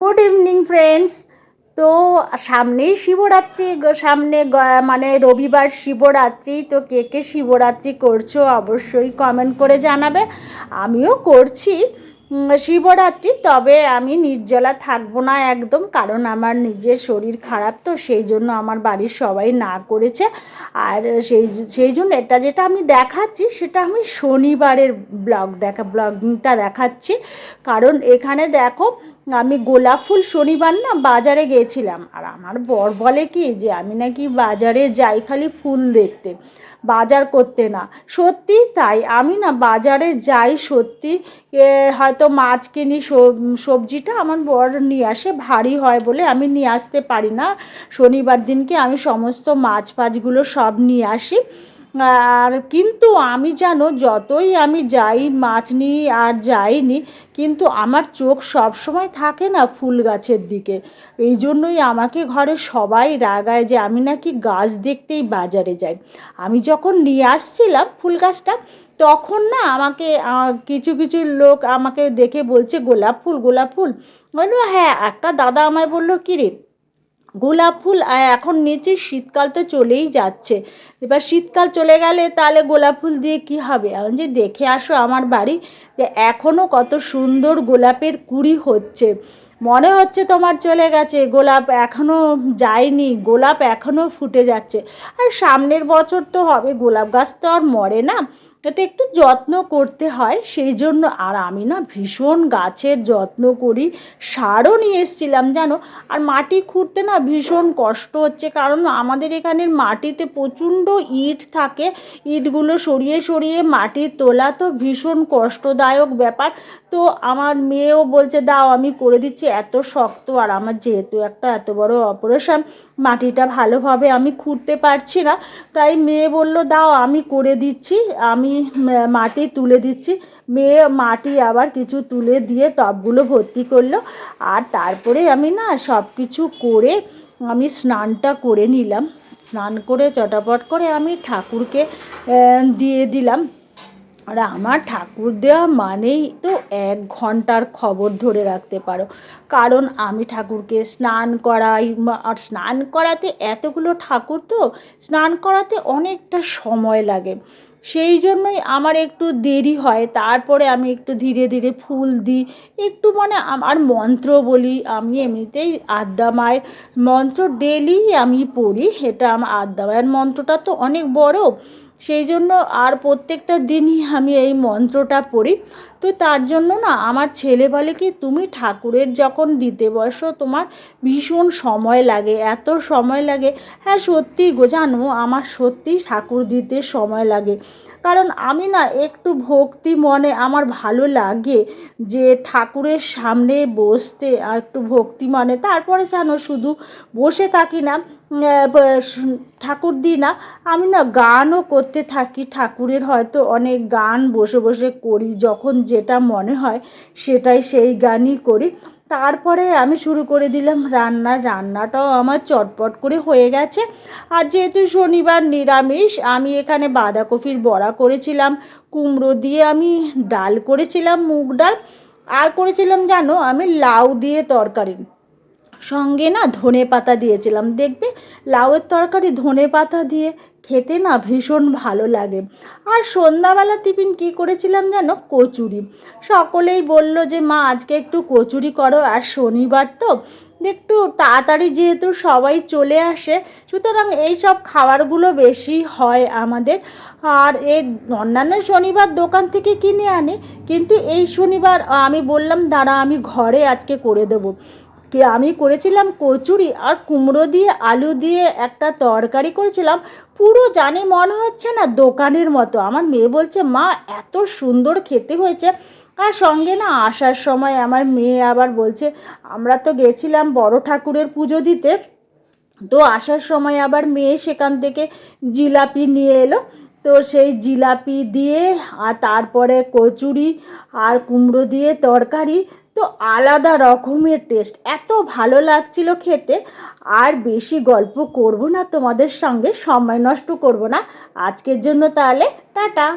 Good evening friends তো সামনেই শিবরাত্রি সামনে মানে রবিবার শিবরাত্রি, তো কে কে শিবরাত্রি করছ অবশ্যই কমেন্ট করে জানাবে। আমিও করছি শিবরাত্রি, তবে আমি নির্জলা থাকব না একদম, কারণ আমার নিজের শরীর খারাপ, তো সেই জন্য আমার বাড়ির সবাই না করেছে। আর সেই সেই জন্য এটা যেটা আমি দেখাচ্ছি, সেটা আমি শনিবারের ব্লগ দেখা, ব্লগিংটা দেখাচ্ছি। কারণ এখানে দেখো আমি গোলাপ ফুল শনিবার না বাজারে গিয়েছিলাম। আর আমার বর বলে কি যে, আমি নাকি বাজারে যাই খালি ফুল দেখতে, বাজার করতে না। সত্যি তাই, আমি না বাজারে যাই সত্যি। হয়তো মাছ কিনি, সব- সবজিটা আমার বর নিয়ে আসে, ভারী হয় বলে আমি নিয়ে আসতে পারি না। শনিবার দিনকে আমি সমস্ত মাছ ফাছগুলো সব নিয়ে আসি। আর কিন্তু আমি জানো, যতই আমি যাই মাছ নিই আর যাইনি, কিন্তু আমার চোখ সব সময় থাকে না ফুল গাছের দিকে। এই জন্যই আমাকে ঘরে সবাই রাগায় যে আমি নাকি গাছ দেখতেই বাজারে যাই। আমি যখন নিয়ে আসছিলাম ফুল গাছটা, তখন না আমাকে কিছু কিছু লোক আমাকে দেখে বলছে, গোলাপ ফুল গোলাপ ফুল। বলল হ্যাঁ। একটা দাদা আমায় বলল কী রে গোলাপ ফুল এখন নিচে শীতকাল তো চলেই যাচ্ছে। এবার শীতকাল চলে গেলে তাহলে গোলাপ ফুল দিয়ে কি হবে? এখন যে দেখে আসো আমার বাড়ি যে এখনও কত সুন্দর গোলাপের কুড়ি হচ্ছে। মনে হচ্ছে তোমার চলে গেছে, গোলাপ এখনও যায়নি, গোলাপ এখনও ফুটে যাচ্ছে। আর সামনের বছর তো হবে, গোলাপ গাছ তো আর মরে না। এটা একটু যত্ন করতে হয়। সেই জন্য আর আমি না ভীষণ গাছের যত্ন করি। সারও নিয়ে এসেছিলাম, জানো? আর মাটি খুঁড়তে না ভীষণ কষ্ট হচ্ছে। কারণ আমাদের এখানের মাটিতে প্রচণ্ড ইট থাকে। ইটগুলো সরিয়ে সরিয়ে মাটি তোলা তো ভীষণ কষ্টদায়ক ব্যাপার। তো আমার মেয়েও বলছে, দাও, আমি করে দিচ্ছি। এত শক্ত। আর আমার যেহেতু একটা এত বড় অপারেশন মাটিটা ভালোভাবে আমি খুঁড়তে পারছি না। তাই মেয়ে বলল, দাও, আমি করে দিচ্ছি। আমি মাটি তুলে দিচ্ছি। মেয়ে মাটি আবার কিছু তুলে দিয়ে টবগুলো ভর্তি করল। আর তারপরে আমি না সব কিছু করে আমি স্নানটা করে নিলাম। স্নান করে চটাপট করে আমি ঠাকুরকে দিয়ে দিলাম। আর আমার ঠাকুর দেওয়া মানেই তো এক ঘণ্টার খবর ধরে রাখতে পারো। কারণ আমি ঠাকুরকে স্নান করাই আর স্নান করাতে এতগুলো ঠাকুর তো স্নান করাতে অনেকটা সময় লাগে। সেই জন্যই আমার একটু দেরি হয়, তারপরে আমি একটু ধীরে ধীরে ফুল দিই। একটু মানে আমার মন্ত্র বলি, আমি এমনিতেই আদ্যা মায়ের মন্ত্র ডেলি আমি পড়ি এটা আমার আদ্যা মায়ের মন্ত্রটা তো অনেক বড়। সেই জন্য আর প্রত্যেকটা দিনই আমি এই মন্ত্রটা পড়ি। তো তার জন্য না আমার ছেলে বলে কি, তুমি ঠাকুরের যখন দিতে বসো, তোমার ভীষণ সময় লাগে, এত সময় লাগে। হ্যাঁ সত্যি গো, জানো, আমার সত্যি ঠাকুর দিতে সময় লাগে। কারণ আমি না একটু ভক্তি মনে আমার ভালো লাগে যে ঠাকুরের সামনে বসতে আর একটু ভক্তি মনে। তারপরে জানো শুধু বসে থাকি না ঠাকুর দিই না, আমি না গানও করতে থাকি। ঠাকুরের হয়তো অনেক গান বসে বসে করি, যখন যেটা মনে হয় সেটাই সেই গানই করি। তারপরে আমি শুরু করে দিলাম রান্না। রান্নাটাও আমার চটপট করে হয়ে গেছে। আর যেহেতু শনিবার নিরামিষ, আমি এখানে বাঁধাকপির বড়া করেছিলাম, কুমড়ো দিয়ে আমি ডাল করেছিলাম, মুগ ডাল। আর করেছিলাম জানো, আমি লাউ দিয়ে তরকারি। সঙ্গে না ধনে পাতা দিয়েছিলাম, দেখবে? লাউয়ের তরকারি ধনে পাতা দিয়ে খেতে না ভীষণ ভালো লাগে। আর সন্ধ্যাবেলা টিফিন কি করেছিলাম জানো? কচুরি। সকলেই বলল যে, মা, আজকে একটু কচুরি করো আর শনিবার তো। একটু তাড়াতাড়ি যেহেতু সবাই চলে আসে, সুতরাং এই সব খাবারগুলো বেশি হয় আমাদের। আর এই অন্যান্য শনিবার দোকান থেকে কিনে আনি। কিন্তু এই শনিবার আমি বললাম, দাঁড়া, আমি ঘরে আজকে করে দেবো। কে আমি করেছিলাম কচুরি আর কুমড়ো দিয়ে, আলু দিয়ে একটা তরকারি করেছিলাম। পুরো জানি মনে হচ্ছে না দোকানের মতো। আমার মেয়ে বলছে, মা, এত সুন্দর খেতে হয়েছে। আর সঙ্গে না আসার সময় আমার মেয়ে আবার বলছে, আমরা তো গেছিলাম বড় ঠাকুরের পুজো দিতে। তো আসার সময় আবার মেয়ে সেখান থেকে জিলাপি নিয়ে এলো। তো সেই জিলাপি দিয়ে, আর তারপরে কচুরি আর কুমড়ো দিয়ে তরকারি। তো আলাদা রকমের টেস্ট এত ভালো লাগছিল খেতে, আর বেশি গল্প করব না তোমাদের সঙ্গে, সময় নষ্ট করব না। আজকের জন্য তাহলে টাটা।